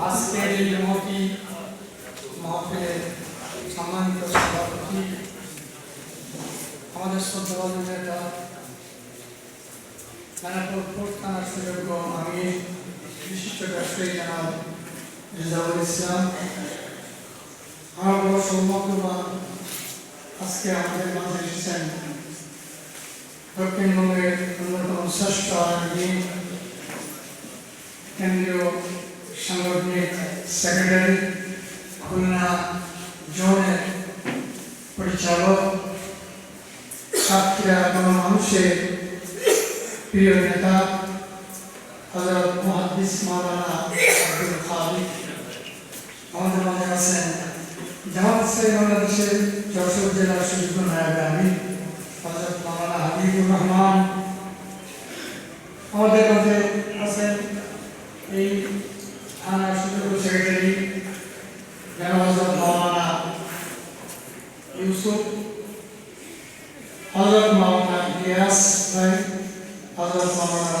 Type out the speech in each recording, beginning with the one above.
আজকের এই মহতি মহফিলের সম্মানিত সভাপতি আমাদের শ্রদ্ধাবাদ নেতা নানাপুর ফোর্ট থানার সুযোগ্য আমি বিশিষ্ট ব্যবসায়ী জানাব রিজাউল ইসলাম আমার বড় সৌভাগ্যবান আজকে আমাদের মাঝে এসেছেন দক্ষিণবঙ্গের অন্যতম শ্রেষ্ঠ আইনজীবী কেন্দ্রীয় সাংগঠনিক সেক্রেটারি খুলনা জোনের পরিচালক, সাতক্ষীরা মানুষের প্রিয় নেতা হজরত মহাদিস মাওলানা আব্দুল খালিক। আমাদের মাঝে আছেন জামাত ইসলামী বাংলাদেশের যশোর জেলার সুযোগ্য নায়ক আমি হজরত মাওলানা হাবিবুর রহমান আমাদের মধ্যে আছেন এই থানার সুযোগ্য সেক্রেটারি জনাব হজরত মাওলানা ইউসুফ হজরত মাওলানা ইলিয়াস ভাই হজরত মাওলানা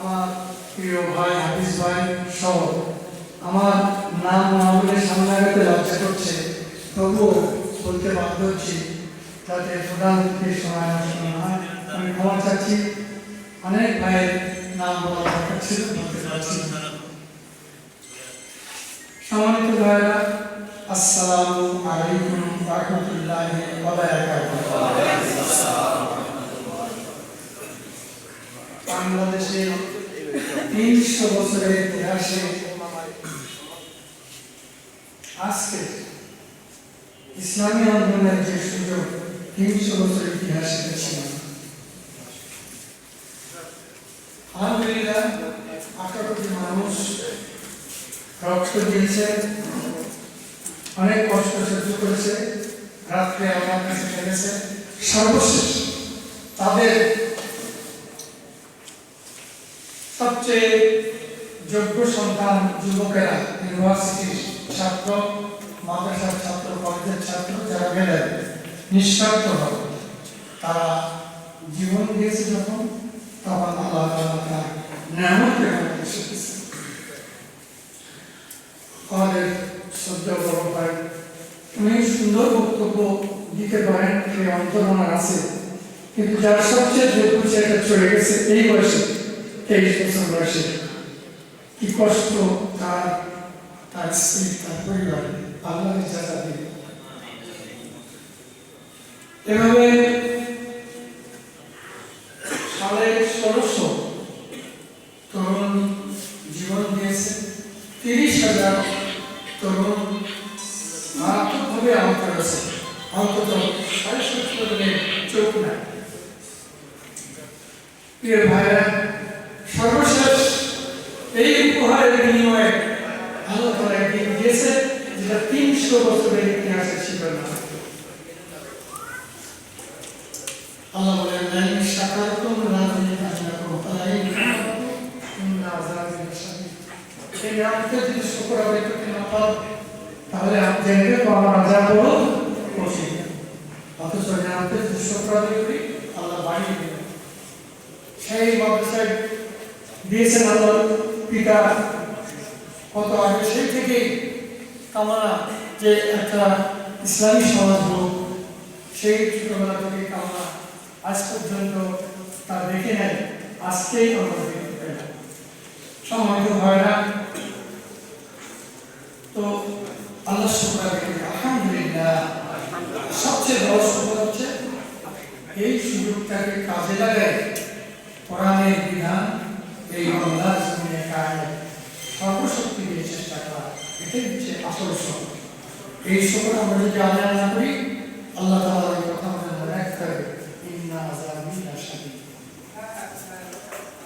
আমার প্রিয় ভাই হাফিজ ভাই সহ আমার নাম না বলে সামনে আগাতে লজ্জা করছে। তবুও বলতে বাধ্য হচ্ছি, যাতে প্রধানমন্ত্রীর সময় না আমি ক্ষমা চাচ্ছি। অনেক ভাইয়ের নাম বলা দরকার ছিল, বলতে পারছি। সম্মানিত ভাইরা আসসালামু আলাইকুম রহমতুল্লাহি বাংলাদেশে ইতিহাসে আজকে ইসলামী আন্দোলনের যে সুযোগ তিনশো বছরের ইতিহাসে ছিল আলহামদুলিল্লাহ আঠারো কোটি মানুষ রক্ত দিয়েছে অনেক কষ্ট সহ্য করেছে, রাত্রে আমার কাছে ফেলেছে। সর্বশেষ তাদের সবচেয়ে যোগ্য সন্তান যুবকেরা ইউনিভার্সিটির ছাত্র, মাদ্রাসার ছাত্র, কলেজের ছাত্র যারা গেলেন নিঃস্বার্থভাবে তারা জীবন দিয়েছে যখন, তখন আল্লাহ তার মধ্যে আমাদের সুন্দর বক্তব্য দিতে পারেন সেই অন্তর্মনার আছে। কিন্তু যার সবচেয়ে যোগ্য, সেটা চলে গেছে এই বয়সে। তেইশ বছর বয়সে কি কষ্ট তার তার স্ত্রী তার পরিবার আল্লাহ যারা দিবে এভাবে সাড়ে ষোলোশো তরুণ জীবন দিয়েছে তিরিশ হাজার তরুণ মারাত্মকভাবে আহত হয়েছে অন্তত সাড়ে সত্তর চোখ নাই প্রিয় ভাইরা উপহারের বিনিময়ে আল্লাহ তালা একদিন দিয়েছে যেটা তিনশো বছরের ইতিহাসে ছিল না। আল্লাহ বলেন লাইন শাকারতুম লাযিদান্নাকুম আলাইহি ইন্না আযাবি লাশাদীদ এই নিয়ামতে যদি শুকর আদায় করতে না পারো, তাহলে আপনি জেনে তো আমার আযাব বড় কঠিন অথচ নিয়ামতে যদি শুকর আদায় করি, আল্লাহ বাড়িয়ে দেবেন। সেই মাদ্রাসায় দিয়েছেন আমার পিতা কত আগে সেই থেকে কামনা যে একটা ইসলামী সমাজ হোক, সেই ছোটবেলা থেকে কামনা আজ পর্যন্ত তা দেখে নেয় আজকেই আমরা দেখতে পেলাম সম্মানিত ভাইরা, তো আল্লাহ আলহামদুলিল্লাহ, সবচেয়ে বড় সুযোগ হচ্ছে, এই সুযোগটাকে কাজে লাগায় কোরআনের বিধান এই বাংলার জমিনে কায়ে সর্বশক্তি দিয়ে চেষ্টা করা, এটাই হচ্ছে আসল শক্তি এই শকর আমরা যদি আদায় না করি, আল্লাহ তাআলা এই কথা আমাদের মনে রাখতে হবে, ইন্না আযাব